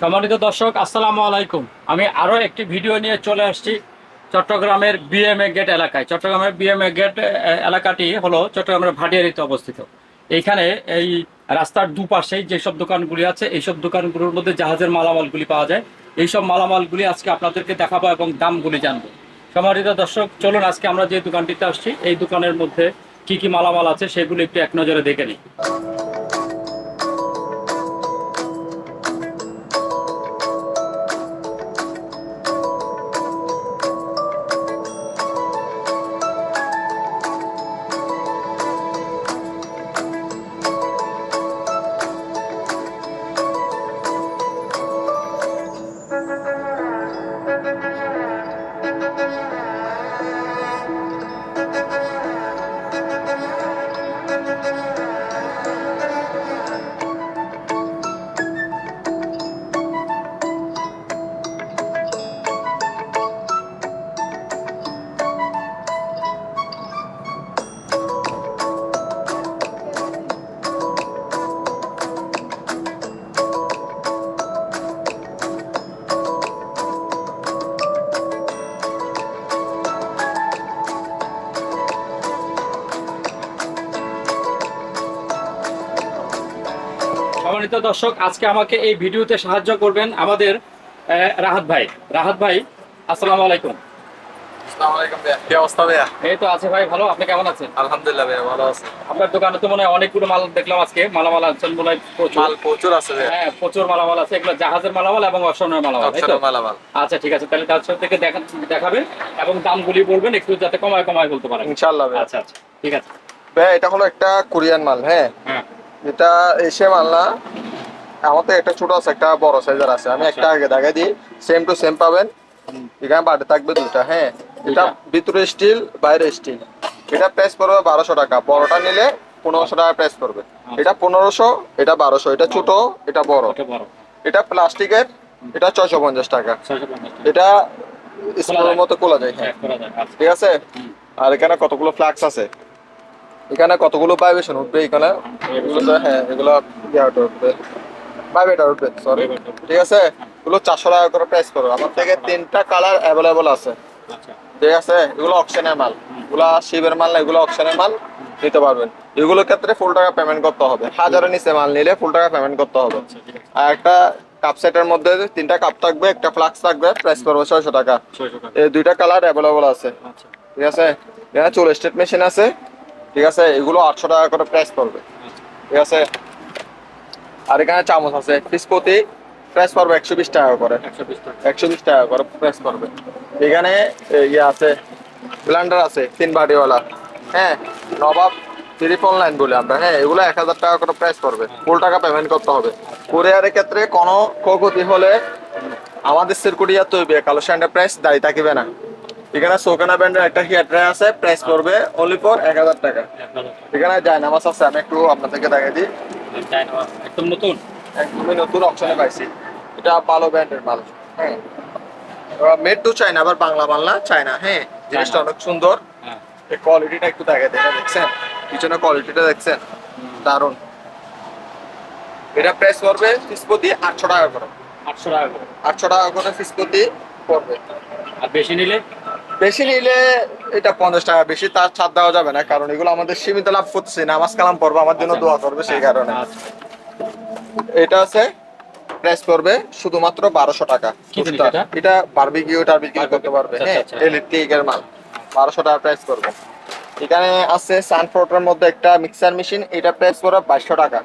সম্মানিত দর্শক, আসসালামু আলাইকুম। আমি আরও একটি ভিডিও নিয়ে চলে আসছি চট্টগ্রামের বিএমএ গেট এলাকায়। চট্টগ্রামের বিএমএ গেট এলাকাটি হলো চট্টগ্রামের ভাটিয়ারিতে অবস্থিত। এইখানে এই রাস্তার দুপাশেই যেসব দোকানগুলি আছে, এইসব দোকানগুলোর মধ্যে জাহাজের মালামালগুলি পাওয়া যায়। এইসব মালামালগুলি আজকে আপনাদেরকে দেখাবো এবং দামগুলি জানব। সম্মানিত দর্শক, চলুন আজকে আমরা যে দোকানটিতে আসছি, এই দোকানের মধ্যে কি কি মালামাল আছে সেগুলো একটু এক নজরে দেখে নিই। সম্মানিত দর্শক আজকে আমাকে এই ভিডিওতে সাহায্য করবেন আমাদের রাহাত ভাই। রাহাত ভাই আসসালামু আলাইকুম। আসসালামু আলাইকুম ভাইয়া। কি অবস্থা ভাইয়া? এই তো আছে ভাই ভালো। আপনি কেমন আছেন? আলহামদুলিল্লাহ ভাইয়া ভালো আছে। আপনার দোকানে তো মনে হয় অনেকগুলো মাল দেখলাম আজকে মালামাল আনছেন মনে হয় মাল প্রচুর আছে হ্যাঁ প্রচুর মালামাল আছে এগুলো জাহাজের মালামাল এবং মালামাল তাই তো? মালামাল। আচ্ছা ঠিক আছে তাহলে তার সাথে দেখাবেন এবং দামগুলি বলবেন একটু যাতে কমায় কমায় বলতে পারেন। ইনশাআল্লাহ আচ্ছা আচ্ছা ঠিক আছে। এটা হলো একটা কোরিয়ান মাল হ্যাঁ? হ্যাঁ। এটা এসে না আমার তো একটা ছোট আছে একটা বড় সাইজের আছে। আমি একটা আগে দাগে দিই। সেম টু সেম পাবেন। এখানে বাড়ি থাকবে দুটা হ্যাঁ? এটা ভিতরে স্টিল বাইরে স্টিল এটা প্রাইস পড়বে বারোশো টাকা। বড়টা নিলে পনেরোশো টাকা প্রাইস পড়বে। এটা পনেরোশো এটা বারোশো। এটা ছোট এটা বড়। এটা প্লাস্টিকের এটা ছয়শো পঞ্চাশ টাকা। এটা স্কুলের মতো খোলা যায় হ্যাঁ। হ্যাঁ, আচ্ছা। ঠিক আছে? আর এখানে কতগুলো ফ্লাক্স আছে? এখানে কতগুলো ভাইব্রেশন উঠবে এখানে? এগুলোতে হ্যাঁ এগুলো ইয়াটা উঠবে। উঠবে সরি ঠিক আছে? এগুলো চারশো টাকা করে প্রাইস করো আমার থেকে তিনটা কালার অ্যাভেলেবল আছে। আচ্ছা। ঠিক আছে? এগুলো অকশনের মাল। এগুলা শিবের মাল না এগুলো অকশনের মাল নিতে পারবেন। এগুলোর ক্ষেত্রে ফুল টাকা পেমেন্ট করতে হবে। হাজারের নিচে মাল নিলে ফুল টাকা পেমেন্ট করতে হবে। আচ্ছা আর একটা কাপ সেটের মধ্যে তিনটা কাপ থাকবে একটা ফ্লাক্স থাকবে প্রাইস করবে ছয়শো টাকা। এই দুইটা কালার অ্যাভেলেবল আছে। আচ্ছা। ঠিক আছে? এখানে চুল স্টেট মেশিন আছে। ঠিক আছে? এগুলো আটশো টাকা করে প্রাইস পড়বে। ঠিক আছে? আর এখানে চামচ আছে পিস প্রতি প্রাইস পড়বে একশো বিশ টাকা করে। একশো বিশ টাকা। করে প্রাইস পড়বে। এখানে ইয়ে আছে ব্লান্ডার আছে তিন বাটিওয়ালা। হ্যাঁ নবাব ত্রিপল লাইন বলে আমরা। হ্যাঁ এগুলো এক হাজার টাকা করে প্রাইস পড়বে। ফুল টাকা পেমেন্ট করতে হবে। কুরিয়ারের ক্ষেত্রে কোনো ক্ষয়ক্ষতি হলে আমাদের সিরকুটিয়া তৈবে কালো স্যান্ডের প্রাইস দাঁড়িয়ে থাকবে না। এখানে সোকানা ব্র্যান্ডের একটা হেয়ার ড্রাই আছে প্রাইস পড়বে অনলি ফর এক হাজার টাকা। এখানে জায়নামাজ আছে আমি একটু আপনাদেরকে দেখাই দিই। একদম নতুন? একদমই নতুন অপশনে পাইছি। এটা ভালো ব্র্যান্ডের মাল। হ্যাঁ। মেড টু চায়না আবার বাংলা না চায়না হ্যাঁ। জিনিসটা অনেক সুন্দর। হ্যাঁ। এই কোয়ালিটিটা একটু দেখে দেখে দেখছেন? পিছনে কোয়ালিটিটা দেখছেন? দারুণ এটা প্রাইস করবে পিস প্রতি আটশো টাকা করে। আটশো টাকা করে। আটশো টাকা করে পিস প্রতি পড়বে। আর বেশি নিলে? বেশি নিলে এটা পঞ্চাশ টাকা বেশি তার ছাড় দেওয়া যাবে না কারণ এগুলো আমাদের সীমিত লাভ করতেছে নামাজ কালাম পড়ব আমার জন্য আচ্ছা। দোয়া করবে সেই কারণে। আচ্ছা। এটা আছে প্রাইস পড়বে শুধুমাত্র বারোশো টাকা। এটা? বারবিকিউ টারবিকিউ Barbecue, করতে পারবে। আচ্ছা, হ্যাঁ আচ্ছা। ইলেকট্রিকের মাল। বারোশো টাকা প্রাইস পড়বে। এখানে আছে সানফ্লোটার মধ্যে একটা মিক্সার মেশিন এটা প্রাইস পড়বে বাইশশো টাকা।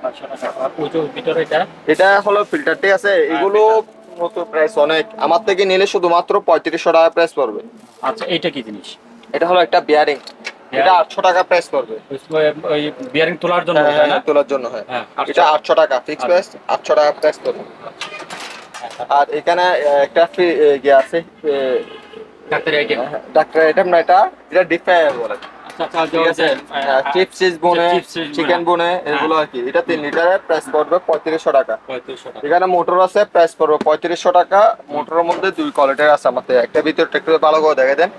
এটা? হলো ফিল্টার ঠিক আছে? এগুলো মতো প্রাইস অনেক। আমার থেকে নিলে শুধুমাত্র পঁয়ত্রিশশো টাকা প্রাইস পড়বে। আচ্ছা এইটা কি জিনিস? এটা হলো একটা বিয়ারিং এটা আটশো টাকা প্রাইস পড়বে। বিয়ারিং তোলার জন্য হ্যাঁ, হ্যাঁ, তোলার জন্য হয়। হ্যাঁ, এটা আটশো টাকা ফিক্স আচ্ছা। প্রাইস আটশো টাকা প্রাইস পড়বে। আর এখানে একটা ইয়ে আছে ডাক্তারি আইটেম ডাক্তার আইটেম না এটা এটা ডিপ বলে। চিকেন বনে। বনে এগুলো আর কি। এটা তিন লিটারের প্রাইস পড়বে পঁয়ত্রিশশো টাকা। এখানে মোটর আছে প্রাইস পড়বে পঁয়ত্রিশশো টাকা। মোটরের মধ্যে দুই কোয়ালিটির আছে আমাদের। একটা ভালো করে দেখে দেন।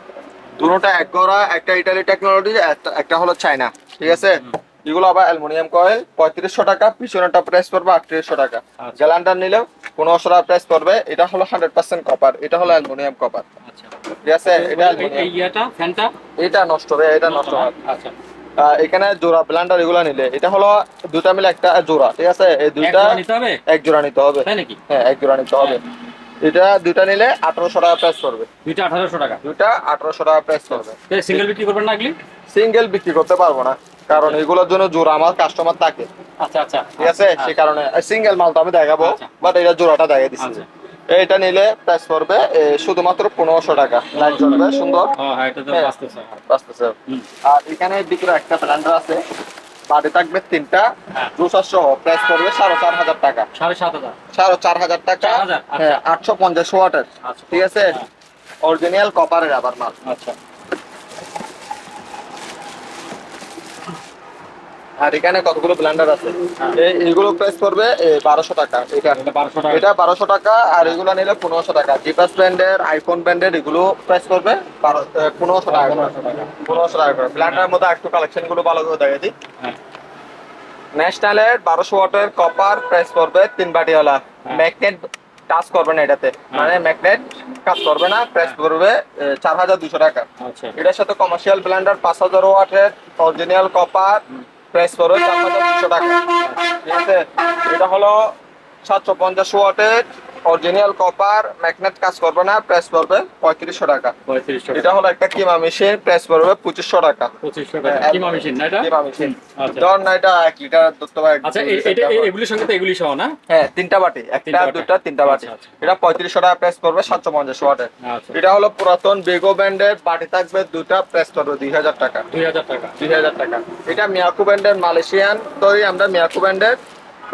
দুটোটা এক গড়া একটা ইটালি টেকনোলজি একটা হলো চায়না ঠিক আছে? এগুলো আবার অ্যালুমিনিয়াম কয়েল পঁয়ত্রিশশো টাকা। পিছনেরটা প্রাইস পড়বে আটত্রিশশো টাকা। আচ্ছা। গ্যালান্ডার নিলেও পনেরোশো টাকা প্রাইস পড়বে এটা হলো হান্ড্রেড পার্সেন্ট কপার এটা হলো অ্যালুমিনিয়াম কপার আচ্ছা। ঠিক আছে? এটা এই- এই অ্যালুমিনিয়াম ইয়েটা ফ্যানটা? এটা নষ্ট হবে এটা নষ্ট হবে আচ্ছা। এখানে জোড়া ব্লান্ডার এগুলো নিলে এটা হলো দুটা মিলে একটা জোড়া ঠিক আছে? এই দুইটা হবে? এক জোড়া নিতে হবে। হ্যাঁ এক জোড়া নিতে হবে। এটা দুইটা নিলে আঠারোশো টাকা প্রাইস পড়বে। দুইটা আঠারোশো টাকা? দুইটা আঠারোশো টাকা প্রাইস পড়বে। সিঙ্গেল বিক্রি করবেন না সিঙ্গেল বিক্রি করতে পারব না কারণ এগুলোর জন্য জোড়া আমার কাস্টমার থাকে। আচ্ছা আচ্ছা। ঠিক আছে? সেই কারণে সিঙ্গেল মাল তো আমি দেখাবো আচ্ছা। বাট এটা জোড়াটা দেখাই দিচ্ছি। আচ্ছা। এটা নিলে প্রাইস পড়বে শুধুমাত্র পনেরোশো টাকা। লাইট জ্বলবে সুন্দর। হ্যাঁ হ্যাঁ। আর এখানে বিক্রি একটা ব্লেন্ডার আছে বাদে থাকবে তিনটা হ্যাঁ। জুসার সহ প্রাইস পড়বে সাড়ে চার হাজার টাকা। সাড়ে সাত হাজার। সাড়ে চার হাজার টাকা 4,000। হ্যাঁ আটশো পঞ্চাশ ওয়াটের আচ্ছা। ঠিক আছে? হ্যাঁ। অরিজিনাল কপারের আবার মাল। আচ্ছা। আর এখানে কতগুলো ব্লেন্ডার আছে? এইগুলো প্রাইস পড়বে বারোশো টাকা। এটা বারোশো টাকা। আর এগুলো নিলে পনেরোশো টাকা। জিপাস ব্র্যান্ডের আইফোন ব্র্যান্ডের এগুলো প্রাইস পড়বে পনেরোশো টাকা পনেরোশো টাকা। পনেরোশো ব্ল্যান্ডার মধ্যে একটু কালেকশনগুলো ভালো করে দেখে দিই। ন্যাশনালের বারোশো ওয়াটের কপার প্রাইস পড়বে তিন বাটিওয়ালা। হ্যাঁ। ম্যাগনেট টাচ করবে না এটাতে। মানে ম্যাগনেট কাজ করবে না প্রাইস পড়বে চার হাজার দুশো টাকা। আচ্ছা। এটার সাথে কমার্শিয়াল ব্ল্যান্ডার পাঁচ হাজার ওয়াটের অরিজিনাল কপার প্রাইস পড়বে চার হাজার দুশো টাকা। ঠিক আছে? এটা হলো সাতশো পঞ্চাশ ওয়াটের অরিজিনাল কপার ম্যাগনেট কাজ করবে না প্রাইস পড়বে পঁয়ত্রিশশো টাকা। এটা হলো একটা কিমা মেশিন প্রাইস পড়বে পঁচিশশো টাকা। পঁচিশশো টাকা। হ্যাঁ, কিমা মেশিন না এটা? কিমা মেশিন আচ্ছা। ধর না এটা এক লিটার ধরতে পারে আচ্ছা এটা এগুলির সঙ্গে তো এগুলি সহ না? হ্যাঁ তিনটা বাটি। একটা দুটা তিনটা বাটি। আচ্ছা। এটা পঁয়ত্রিশশো টাকা প্রেস করবে সাতশো পঞ্চাশ ওয়াটের। এটা হলো পুরাতন বেগো ব্র্যান্ডের বাটি থাকবে দুটা প্রেস করবে দুই হাজার টাকা। দুই হাজার টাকা। দুই হাজার টাকা। এটা মিয়াকু ব্র্যান্ডের মালয়েশিয়ান তৈরি আমরা মিয়াকু ব্র্যান্ডের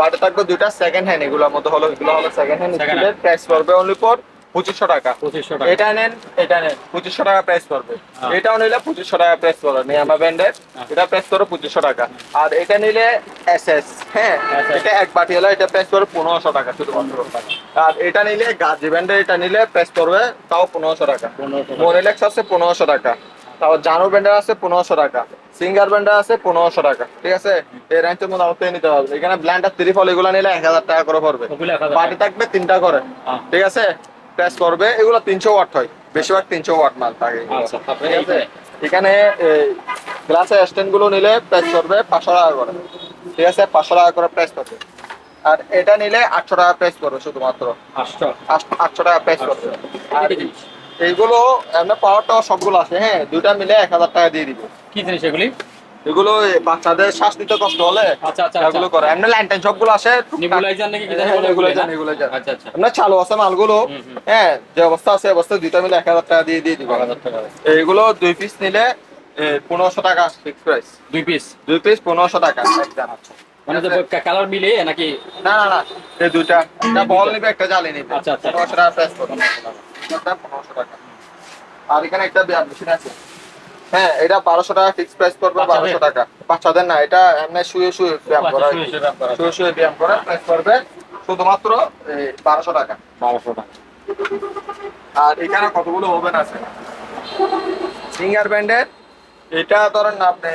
বাটি থাকবে দুইটা সেকেন্ড হ্যান্ড এগুলোর মধ্যে হলো এগুলো হলো সেকেন্ড হ্যান্ড স্টিলের প্রাইস পড়বে অনলি ফর পঁচিশশো টাকা। পঁচিশশো টাকা। এটা নেন এটা নেন পঁচিশশো টাকা প্রাইস পড়বে। হ্যাঁ। এটাও নিলে পঁচিশশো টাকা প্রাইস পড়বে নিয়ামা ব্র্যান্ডের। এটা প্রাইস করবে পঁচিশশো টাকা। আর এটা নিলে এস এস হ্যাঁ এটা এক বাটি হলো এটা প্রাইস পড়বে পনেরোশো টাকা শুধুমাত্র আর এটা নিলে গাজি ব্র্যান্ডের এটা নিলে প্রাইস পড়বে তাও পনেরোশো টাকা। মোরেলেক্স আছে পনেরোশো টাকা। তারপর জানো ব্র্যান্ডের আছে পনেরোশো টাকা। সিঙ্গার ব্র্যান্ডের আছে পনেরোশো টাকা ঠিক আছে? এই রেঞ্জের মধ্যে আমাকে নিতে হবে। এখানে ব্ল্যান্ডার ত্রিফল এগুলো নিলে এক হাজার টাকা করে পড়বে। বাটি থাকবে তিনটা করে হ্যাঁ। ঠিক আছে? প্রেস করবে এগুলো তিনশো ওয়াট হয়। বেশিরভাগ তিনশো ওয়াট মাল থাকে। আচ্ছা, ঠিক আছে? এখানে গ্লাসের স্ট্যান্ডগুলো নিলে প্রেস করবে পাঁচশো টাকা করে। ঠিক আছে? পাঁচশো টাকা করে প্রেস করবে। আর এটা নিলে আটশো টাকা প্রেস করবে শুধুমাত্র। আটশো। টাকা প্রেস করবে। আর এইগুলো এমনি পাওয়ার টাওয়ার সবগুলো আছে হ্যাঁ? দুইটা মিলে এক হাজার টাকা দিয়ে দিব। কি জিনিস এগুলি? এগুলো বাচ্চাদের শ্বাস নিতে কষ্ট হলে আচ্ছা আচ্ছা এগুলো করে। এমনি লাইন টাইন সবগুলো আছে টুকটাক। নিবুলাইজার নাকি কি জানি হ্যাঁ, নেবুলাইজার? নেবুলাইজার। আচ্ছা আচ্ছা। আমরা চালু আছে মালগুলো। হ্যাঁ যে অবস্থা আছে অবস্থা দুইটা মিলে এক হাজার টাকা দিয়ে দিয়ে দিব। টাকা। এইগুলো দুই পিস নিলে পনেরোশো টাকা ফিক্স প্রাইস দুই পিস দুই পিস পনেরোশো টাকা একদম মানে কালার মিলে নাকি? না না না এই দুইটা। একটা বল নিবে একটা জালি নিবে। আচ্ছা, আচ্ছা। পনেরোশো টাকা প্রাইস টাকা। আর এখানে একটা মেশিন আছে। হ্যাঁ এটা বারোশো টাকা ফিক্স প্রাইস করবে বাচ্চাদের? বারোশো টাকা। বাচ্চাদের না এটা এমনি শুয়ে শুয়ে ব্যায়াম করা শুয়ে শুয়ে ব্যায়াম করা। প্রাইস করবে শুধুমাত্র বারোশো টাকা। বারোশো টাকা। আর এখানে কতগুলো ওভেন আছে? সিঙ্গার ব্র্যান্ডের এটা ধরেন না আপনি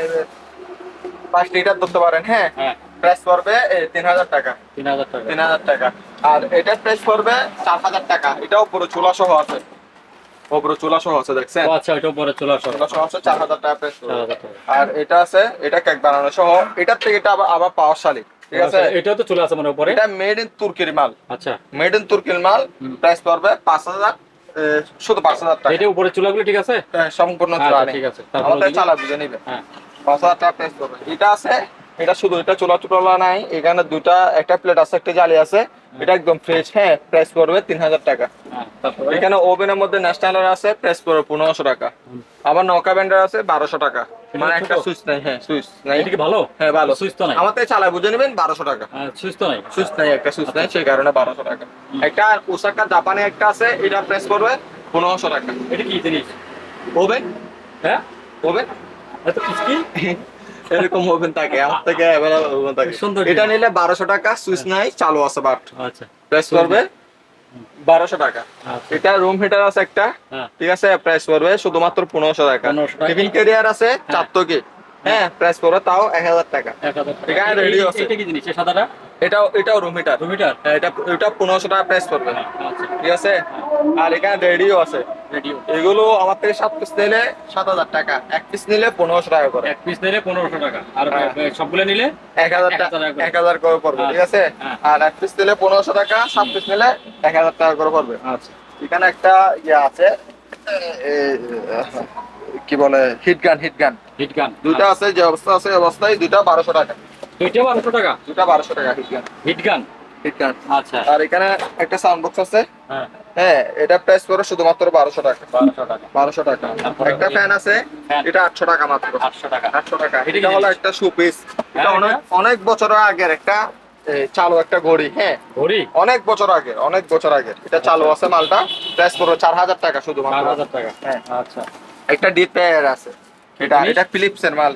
পাঁচ লিটার ধরতে পারেন হ্যাঁ? হ্যাঁ। প্রাইস পড়বে তিন হাজার টাকা। তিন হাজার টাকা। তিন হাজার টাকা। আর এটার প্রাইস পড়বে চার হাজার টাকা। এটাও পুরো চুলা সহ আছে। ওপরে চুলা সহ আছে দেখছেন? আচ্ছা ওইটা পরে চলে আসো চুলা সহ আছে চার হাজার টাকা প্রাইস চার হাজার টাকা। আর এটা আছে এটা কেক বানানো সহ। এটার থেকে এটা আবার ঠিক আছে? তো চলে মানে উপরে? এটা মেড ইন তুর্কির মাল। আচ্ছা। মেড ইন তুর্কির মাল প্রাইস পড়বে শুধু টাকা। এটা উপরে চুলাগুলো ঠিক আছে? হ্যাঁ, সম্পূর্ণ আচ্ছা, চুলা ঠিক আছে। তারপর চালা বুঝে নিবে। হ্যাঁ। টাকা প্রাইস এটা আছে এটা শুধু এটা চুলা চুলা নাই। এখানে দুটা একটা প্লেট আছে একটা জালি আছে। এটা একদম ফ্রেশ হ্যাঁ প্রাইস করবে তিন হাজার টাকা। হ্যাঁ এখানে ওভেনের মধ্যে ন্যাশনাল আছে প্রাইস করবে পনেরোশো টাকা। আবার নৌকা ব্যান্ডার আছে বারোশো টাকা। মানে একটা সুইচ নাই হ্যাঁ সুইচ নাই। এটা কি ভালো? হ্যাঁ ভালো। সুইচ তো নাই? আমার থেকে চালা বুঝে নেবেন? বারোশো টাকা। হ্যাঁ, সুইচ তো নাই। সুইচ নাই একটা সুইচ নাই সেই কারণে বারোশো টাকা। একটা ওসাকা জাপানে একটা আছে এটা প্রেস করবে পনেরোশো টাকা। এটা কি জিনিস? ওভেন হ্যাঁ? ওভেন এত কি এরকম ওভেন থাকে আমার থেকে অ্যাভেলেবল ওভেন থাকে। সুন্দর এটা নিলে বারোশো টাকা সুইচ নাই চালু আছে বাট। আচ্ছা। প্রেস করবে বারোশো টাকা। আচ্ছা। এটা রুম হিটার আছে একটা হ্যাঁ। ঠিক আছে? প্রাইস পড়বে শুধুমাত্র পনেরোশো টাকা। 1500 টাকা। টিফিন ক্যারিয়ার আছে চার থেকে হ্যাঁ প্রাইস পড়বে তাও এক হাজার টাকা। এখানে এই- আছে। এটা কি জিনিস? সাদাটা? এটাও এটাও রুম হিটার দু মিটার এটা এটা পনেরোশো টাকা প্রাইস পড়বে। আচ্ছা। ঠিক আছে? আর এখানে রেডিও আছে। রেডিও এগুলো আমার থেকে সাত পিস নিলে সাত হাজার টাকা। এক পিস নিলে পনেরোশো টাকা করে। এক পিস নিলে পনেরোশো টাকা। আর হ্যাঁ। সবগুলো নিলে এক হাজার টাকা এক হাজার করে পড়বে ঠিক আছে? হ্যাঁ। আর এক পিস নিলে পনেরোশো টাকা সাত পিস নিলে এক হাজার টাকা করে পড়বে। আচ্ছা। এখানে একটা ইয়ে আছে। কি বলে হিট গান হিট গান হিট গান। দুইটা আছে যে অবস্থা আছে অবস্থায় দুইটা বারোশো টাকা। দুইটা বারোশো টাকা? দুইটা বারোশো টাকা হিট গান। হিট গান? হিট গান। আচ্ছা। আর এখানে একটা সাউন্ড বক্স আছে। হ্যাঁ। হ্যাঁ এটা প্রাইস পড়ে শুধুমাত্র টাকা। বারোশো টাকা। বারোশো টাকা। একটা ফ্যান আছে এটা আটশো টাকা মাত্র। আটশো টাকা। আটশো টাকা। এটা হলো? একটা এটা হ্যাঁ, অনেক অনেক বছর আগের একটা চালু একটা ঘড়ি হ্যাঁ। ঘড়ি? অনেক বছর আগে অনেক বছর আগে এটা চালু আছে মালটা। প্রাইস পড়বে চার হাজার টাকা শুধুমাত্র। টাকা। হ্যাঁ। আচ্ছা। একটা ডিপ আছে। এটা? এটা ফিলিপস এর মাল।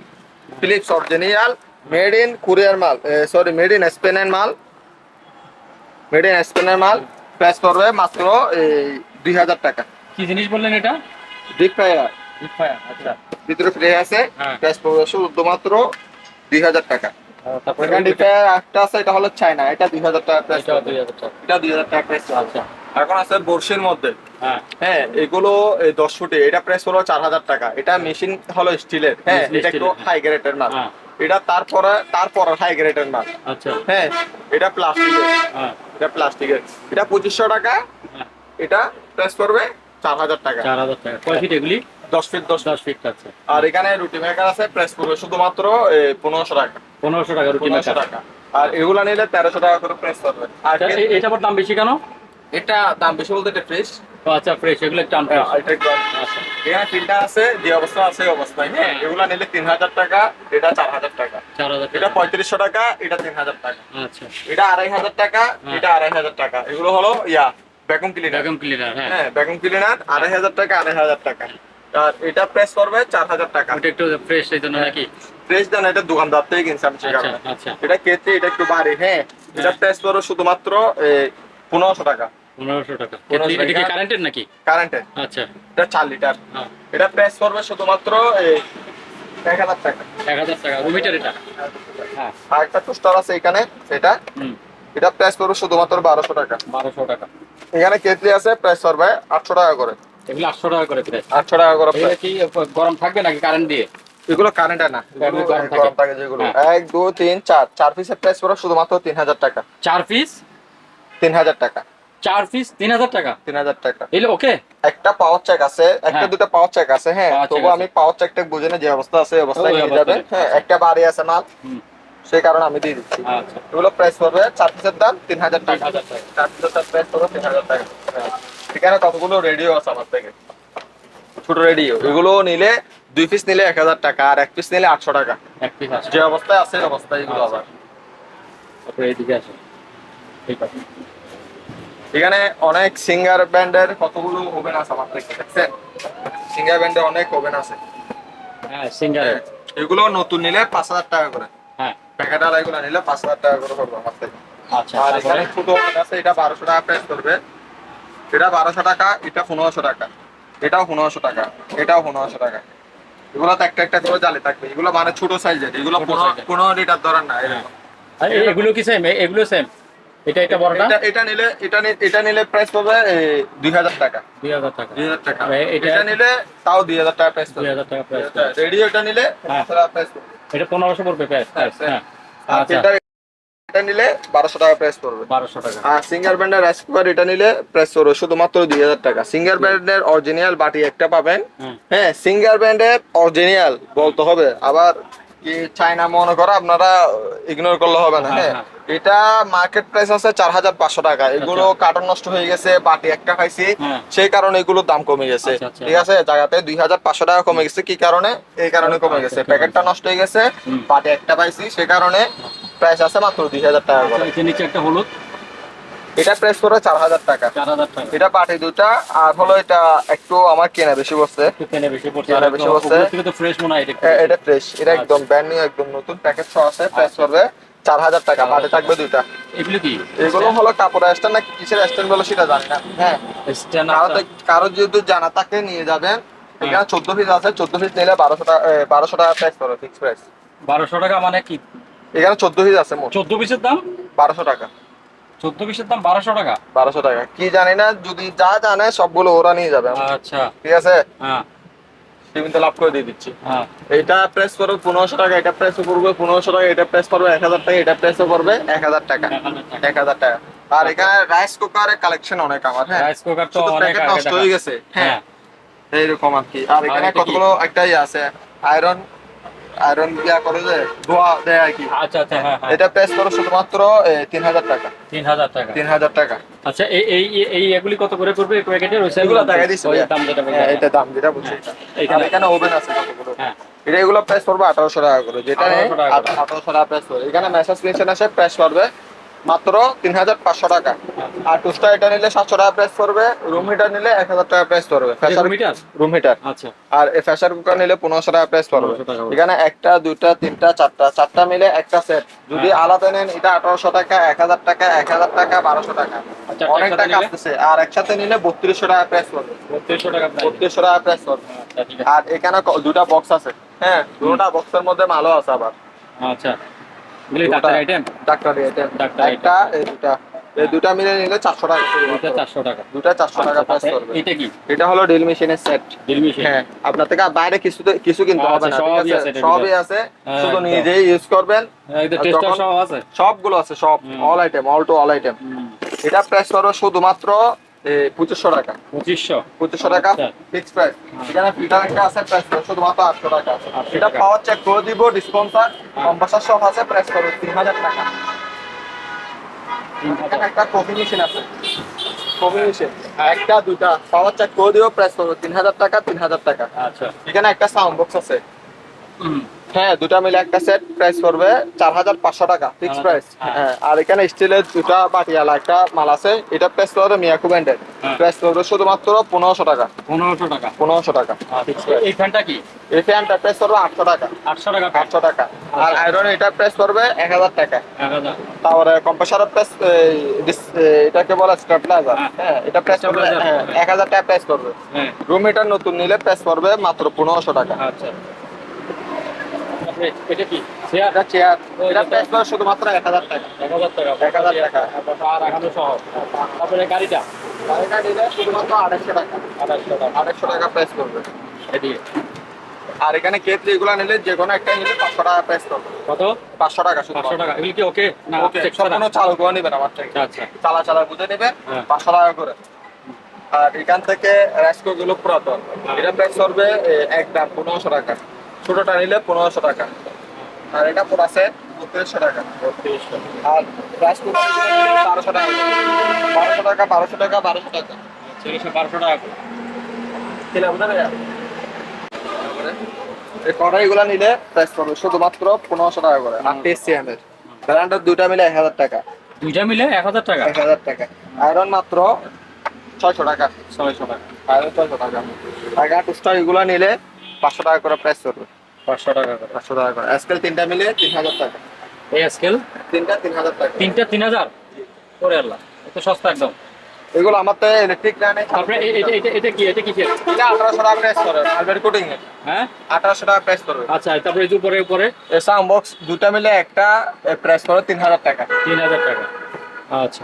ফিলিপস অরিজিনাল মেড ইন কোরিয়ার মাল। সরি মেড ইন স্পেনের মাল। মেড ইন স্পেনের মাল। প্রাইস পড়বে মাত্র এই দুই হাজার টাকা। কি জিনিস বললেন এটা? ডিপ প্লেয়ার হিট ফায়ার আচ্ছা। ভিতরে ফ্রি আছে। হ্যাঁ। প্রাইস পড়বে শুধুমাত্র দুই হাজার টাকা। তারপরে ডিপ প্লেয়ার একটা আছে এটা হলো চায়না এটা দুই হাজার টাকা প্রাইস এটা দুই হাজার টাকা প্রাইস আচ্ছা। এখন আছে বর্ষির মধ্যে। হ্যাঁ। হ্যাঁ এগুলো দশ ফুটে। এটা প্রাইস হলো চার হাজার টাকা। এটা মেশিন হলো স্টিলের। হ্যাঁ এটা একটু হাই গ্রেডের মাল। হ্যাঁ। এটা তারপরে তারপরে হাই গ্রেডের মাল। আচ্ছা। হ্যাঁ এটা প্লাস্টিকের হ্যাঁ। এটা প্লাস্টিকের এটা পঁচিশশো টাকা। হ্যাঁ। এটা প্রাইস করবে চার হাজার টাকা। চার হাজার টাকা। কয় ফিট এগুলি? দশ ফিট দশ দশ ফিট আছে আর এখানে রুটি মেকার আছে প্রাইস করবে শুধুমাত্র পনেরোশো টাকা। পনেরোশো টাকা রুটি মেকার টাকা। আর এগুলা নিলে তেরোশো টাকা করে প্রাইস করবে আর আচ্ছা, এটা দাম বেশি কেন? এটা দাম বেশি বলতে এটা ফ্রেশ আচ্ছা ফ্রেশ এগুলো একটু আনফ্রেশ এটা একদম আচ্ছা। এখানে তিনটা আছে যে অবস্থা আছে এই অবস্থায় হ্যাঁ? এগুলা নিলে তিন হাজার টাকা এটা চার হাজার টাকা। চার হাজার এটা পঁয়ত্রিশশো টাকা এটা তিন হাজার টাকা। আচ্ছা। এটা আড়াই হাজার টাকা হ্যাঁ। এটা আড়াই হাজার টাকা। এগুলো হলো yeah vacuum cleaner vacuum cleaner হ্যাঁ। হ্যাঁ ভ্যাকুম ক্লিনার আড়াই হাজার টাকা আড়াই হাজার টাকা। আর এটা প্রেস করবে চার হাজার টাকা। ওটা একটু ফ্রেশ এই জন্য নাকি? প্রেস দেন এটা দোকানদার থেকে কিনছে আমি আচ্ছা সেখানে আচ্ছা। এটা কেটে এটা একটু বাড়ে হ্যাঁ। এটা হ্যাঁ। প্রেস করবে শুধুমাত্র পনেরোশো টাকা। পনেরোশো টাকা। এটা কি কারেন্টের নাকি? কারেন্টে আচ্ছা। এটা চার লিটার হ্যাঁ। এটা প্রেস করবে শুধুমাত্র এক হাজার টাকা। এক হাজার টাকা। রুমিটার এটা? হ্যাঁ। আর একটা টোস্টার আছে এখানে এটা এটা প্রাইস পড়বে শুধুমাত্র বারোশো টাকা। বারোশো টাকা। এখানে কেটলি আছে প্রাইস পড়বে আটশো টাকা করে। এগুলো আটশো টাকা করে প্রাইস আটশো টাকা করে কি গরম থাকবে নাকি কারেন্ট দিয়ে? এগুলো কারেন্ট না। গরম থাকে। যেগুলো। হ্যাঁ। এক দুই তিন চার। চার পিসের প্রাইস পড়বে শুধুমাত্র তিন হাজার টাকা। চার পিস তিন হাজার টাকা। চার পিস তিন হাজার টাকা? তিন হাজার টাকা ওকে একটা পাওয়ার চেক আছে একটা হ্যাঁ। দুটো পাওয়ার চেক আছে হ্যাঁ। তবু আমি পাওয়ার চেকটা বুঝে না যে অবস্থা আছে অবস্থায় নিয়ে অবস্থায়, হ্যাঁ আচ্ছা। একটা বাড়ি আছে মাল। সেই কারণে আমি দিয়ে দিচ্ছি। আচ্ছা। এগুলো প্রাইস পড়বে চার পিসের দাম তিন হাজার টাকা। হাজার টাকা। চার পিসের প্রাইস পড়বে তিন হাজার টাকা। হ্যাঁ। কতগুলো রেডিও আছে আমার থেকে? ছোট রেডিও এগুলো নিলে দুই পিস নিলে এক হাজার টাকা আর এক পিস নিলে আটশো টাকা। যে অবস্থায় আছে অবস্থায় এগুলো আচ্ছা। আবার। তারপরে এইদিকে আছে ঠিক আছে। এখানে অনেক সিঙ্গার ব্যান্ডের কতগুলো ওভেন আছে আমার থেকে দেখছেন? সিঙ্গার ব্যান্ডের অনেক ওভেন আছে। হ্যাঁ সিঙ্গার হ্যাঁ, এগুলো নতুন নিলে পাঁচ হাজার টাকা করে। হ্যাঁ। প্যাকেট আলাইগুলো নিলে পাঁচ হাজার টাকা করে পড়বে আমার থেকে। আচ্ছা আর এখানে ছোট ওভেন আছে এটা বারোশো টাকা প্রাইস করবে এটা বারোশো টাকা এটা পনেরোশো টাকা। এটাও পনেরোশো টাকা এটাও পনেরোশো টাকা। এগুলো তো একটা একটা করে জালে থাকবে। এগুলো মানে ছোট সাইজের এগুলো পনেরো লিটার ধরার না হ্যাঁ। এরকম। আর এগুলো কি সেম এগুলো সেম এটা এটা বড়টা এটা এটা নিলে এটা এটা নিলে প্রাইস দুই হাজার টাকা। দুই হাজার টাকা। দুই হাজার টাকা। এটা- নিলে তাও দুই হাজার টাকা প্রাইস পড়বে হাজার টাকা প্রাইস রেডিও এটা নিলে হ্যাঁ। প্রাইস এটা পনেরোশো পড়বে প্রাইস হ্যাঁ, হ্যাঁ। আচ্ছা। এটা এটা নিলে বারোশো টাকা প্রাইস পড়বে। বারোশো টাকা। আর সিঙ্গার ব্র্যান্ডের এটা নিলে প্রাইস পড়বে শুধুমাত্র দুই হাজার টাকা। সিঙ্গার ব্র্যান্ডের অরিজিনাল বাটি একটা পাবেন। হ্যাঁ সিঙ্গার ব্র্যান্ডের অরিজিনাল বলতে হবে। আবার কি চাইনা মনে করো আপনারা ইগনোর করলে হবে না হ্যাঁ, হ্যাঁ? এটা মার্কেট প্রাইস আছে চার হাজার পাঁচশো টাকা। এগুলো আচ্ছা। কার্টন নষ্ট হয়ে গেছে বাটি একটা খাইছি হ্যাঁ। সেই কারণে এগুলোর দাম কমে গেছে। আচ্ছা, আচ্ছা। ঠিক আছে? জায়গাতে দুই হাজার পাঁচশো টাকা কমে গেছে। কি কারণে? এই কারণে কমে গেছে। প্যাকেটটা নষ্ট হয়ে গেছে। বাটি একটা পাইছি সে কারণে প্রাইস আছে মাত্র দুই হাজার টাকা করে। নিচে একটা হলুদ। এটা প্রাইস করে চার হাজার টাকা। এটা বাটি দুটা আর হলো এটা একটু আমার কেনা বেশি বসছে তেলে বেশি। থেকে তো ফ্রেশ হয় এটা। এটা ফ্রেশ এটা আচ্ছা। একদম ব্র্যান্ড নিউ একদম নতুন প্যাকেট সহ আছে। প্রাইস করবে চার হাজার টাকা বাটে থাকবে দুইটা। এগুলো কি? এগুলো হলো কাপড় স্ট্যান্ড না কিসের স্ট্যান্ড বলে সেটা জানি না। হ্যাঁ। স্ট্যান্ড কারও তো- কারও যদি জানা তাকে নিয়ে যাবেন। এখানে চোদ্দ পিস আছে চোদ্দ পিস নিলে বারোশো টাকা বারোশো টাকা প্রাইস পড়বে ফিক্স প্রাইস বারোশো টাকা মানে কি? এখানে চোদ্দ পিস আছে মোট। চোদ্দ পিসের দাম? বারোশো টাকা। চোদ্দ পিসের দাম বারোশো টাকা। বারোশো টাকা। কি জানি না যদি যা জানে সবগুলো ওরা নিয়ে যাবে। আচ্ছা। ঠিক আছে? হ্যাঁ। তুমি লাভ করে দিয়ে দিচ্ছি। হ্যাঁ। এটা প্রেস করবে পনেরোশো টাকা এটা প্রেস করবে পনেরোশো টাকা এটা প্রেস করবে এক হাজার টাকা এটা প্রেসও করবে এক হাজার টাকা। এক হাজার টাকা। আর এখানে রাইস কুকারের কালেকশন অনেক আমার হ্যাঁ? রাইস কুকার তো অনেক নষ্ট হয়ে গেছে। হ্যাঁ। এইরকম আর কি। আর এখানে কতগুলো একটা ইয়ে আছে? আয়রন আয়রন দিয়া করে যে? ধোয়া দেয় আর কি। আচ্ছা আচ্ছা হ্যাঁ হ্যাঁ। এটা প্রেস করো শুধুমাত্র তিন হাজার টাকা। তিন হাজার টাকা। তিন হাজার টাকা। আচ্ছা এই এই এই এগুলি কত করে পড়বে প্যাকেটের? ওই টাকা দিচ্ছি দাম যেটা বলতে হ্যাঁ, এটা দাম যেটা বলছি আর এখানে ওভেন আছে কতগুলো হ্যাঁ। এটা এগুলো প্রেস করবে আঠারোশো টাকা করে। যেটা 1800 টাকা করে। আঠারোশো টাকা প্রেস করবে এখানে মেসেজ মেশিন আছে প্রেস করবে মাত্র তিন হাজার পাঁচশো টাকা। আর টুস্টা এটা নিলে সাতশো টাকা প্রেস করবে রুম হিটার নিলে এক হাজার টাকা প্রাইস মিটার রুম হিটার আচ্ছা। আর প্রেসার কুকার নিলে পনেরোশো টাকা প্রাইস করবে 1500 টাকা করে। এখানে একটা দুইটা তিনটা চারটা চারটা মিলে একটা সেট যদি হ্যাঁ। আলাদা নেন এটা আঠারোশো টাকা এক হাজার টাকা এক হাজার টাকা বারোশো টাকা। আচ্ছা, অনেক একসাথে টাকা নিলে? আসতেছে আর একসাথে নিলে বত্রিশশো টাকা করবে বত্রিশশো টাকা প্রাইস বত্রিশশো টাকা প্রেস করবে আচ্ছা ঠিক আছে। আর এখানে দুটা বক্স আছে। হ্যাঁ দুটা বক্সের মধ্যে মালও আছে আবার। আচ্ছা। এগুলি ডাক্তার আইটেম ডাক্তারি এটা ডাক্তার একটা এই দুটা। এই দুটা মিলে নিলে চারশো টাকা দুটা প্রেস আচ্ছা, করবে। এটা কি? এটা হলো ড্রিল মেশিনের সেট ড্রিল মেশিন হ্যাঁ আপনার থেকে বাইরে কিছু কিছু কিনতে হবে না আচ্ছা, সবই আছে? আছে সবই আছে। হ্যাঁ, শুধু নিজেই ইউজ করবেন। এটা টেস্টার যখন- আছে। সবগুলো আছে সব all item all to all item এটা প্রাইস করো শুধুমাত্র পঁচিশশো টাকা। পঁচিশশো? পঁচিশশো টাকা আচ্ছা। ফিক্স প্রাইস এখানে ফিল্টার একটা আছে প্রাইস আটশো টাকা। এটা পাওয়ার চেক করে দিব ডিসপন্সার কম্পাসার সব আছে প্রাইস করো তিন হাজার টাকা। তিন একটা কফি মেশিন আছে। কফি মেশিন একটা দুটা পাওয়ার চেক করে দিব প্রাইস করো তিন হাজার টাকা তিন হাজার টাকা। আচ্ছা। এখানে একটা সাউন্ড বক্স আছে। হুম, হ্যাঁ দুটা মিলে একটা সেট প্রাইস করবে চার হাজার পাঁচশো টাকা ফিক্স আচ্ছা। প্রাইস হ্যাঁ। হ্যাঁ আর এখানে স্টিলের দুটা বাটিয়ালা একটা মাল আছে এটা প্রাইস করবে মিয়াকু ব্যান্ডের হ্যাঁ। প্রাইস করবে শুধুমাত্র পনেরোশো টাকা। পনেরোশো টাকা। পনেরোশো টাকা। আচ্ছা, এই ফ্যানটা কি? এই ফ্যানটা প্রাইস করবে আটশো টাকা। আটশো টাকা আটশো টাকা। আর আয়রন এটা প্রাইস করবে এক হাজার টাকা। তারপরে কম্প্রেসারের প্রাইস এটাকে বলে স্টেবিলাইজার হ্যাঁ। হ্যাঁ এটা প্রাইস করবে হ্যাঁ, এক হাজার টাকা প্রাইস করবে হ্যাঁ। রুম হিটার নতুন নিলে প্রাইস করবে মাত্র পনেরোশো টাকা। আচ্ছা। এটা কি? চেয়ার এটা চেয়ার এটা প্রাইস করবে শুধুমাত্র এক হাজার টাকা। টাকা। এক হাজার টাকা। পা রাখানো সহ। তারপরে গাড়িটা? গাড়িটা নিলে শুধুমাত্র টাকা। আড়াইশো টাকা। আড়াইশো টাকা প্রাইস করবে এদিকে। আর এখানে কেটলি এগুলো নিলে যে কোনো একটা নিলে পাঁচশো টাকা প্রাইস করবে কত? পাঁচশো টাকা শুধু পাঁচশো টাকা। এগুলি কি ওকে না ওকে সম্পূর্ণ? চালু করে নেবেন আমার থেকে। আচ্ছা চালা চালা বুঝে নেবেন হ্যাঁ। পাঁচশো টাকা করে। আর এখান থেকে রাইসকো গুলো পুরাতন। এটা প্রাইস করবে এক দাম পনেরোশো টাকা। ছোটটা নিলে পনেরোশো টাকা। আর এটা পুরো আছে বত্রিশশো টাকা। বত্রিশশো। আর কুকার বারোশো টাকা। বারোশো টাকা বারোশো টাকা বারোশো টাকা। ছেলেশো বারোশো টাকা। কিনা বুঝা ভাইয়া? তারপরে এই কড়াইগুলো নিলে প্রাইস করবে শুধুমাত্র পনেরোশো টাকা করে আর টিএসসিএম এর ব্র্যান্ডের দুইটা মিলে এক হাজার টাকা। দুইটা মিলে এক হাজার টাকা? এক হাজার টাকা। আয়রন মাত্র ছয়শো টাকা। ছয়শো টাকা। আয়রন ছয়শো টাকা। টাকা টুস্টার এগুলো নিলে পাঁচশো টাকা করে প্রাইস করবে পাঁচশো টাকা করে। পাঁচশো টাকা করে। আজকাল তিনটা মিলে তিন হাজার টাকা। এই স্কেল তিনটা তিন হাজার টাকা। তিনটা তিন হাজার? করে আল্লাহ এত সস্তা একদম। এগুলো আমার তো ইলেকট্রিক এটা এটা এটা কি এটা কিসের? এটা আঠারোশো টাকা প্রাইস করে আলবের কোটিং হ্যাঁ? আঠারোশো টাকা প্রাইস করবে আচ্ছা তারপরে এই উপরে উপরে? এই সাউন্ড বক্স দুটা মিলে একটা প্রাইস করে তিন হাজার টাকা। তিন হাজার টাকা। আচ্ছা।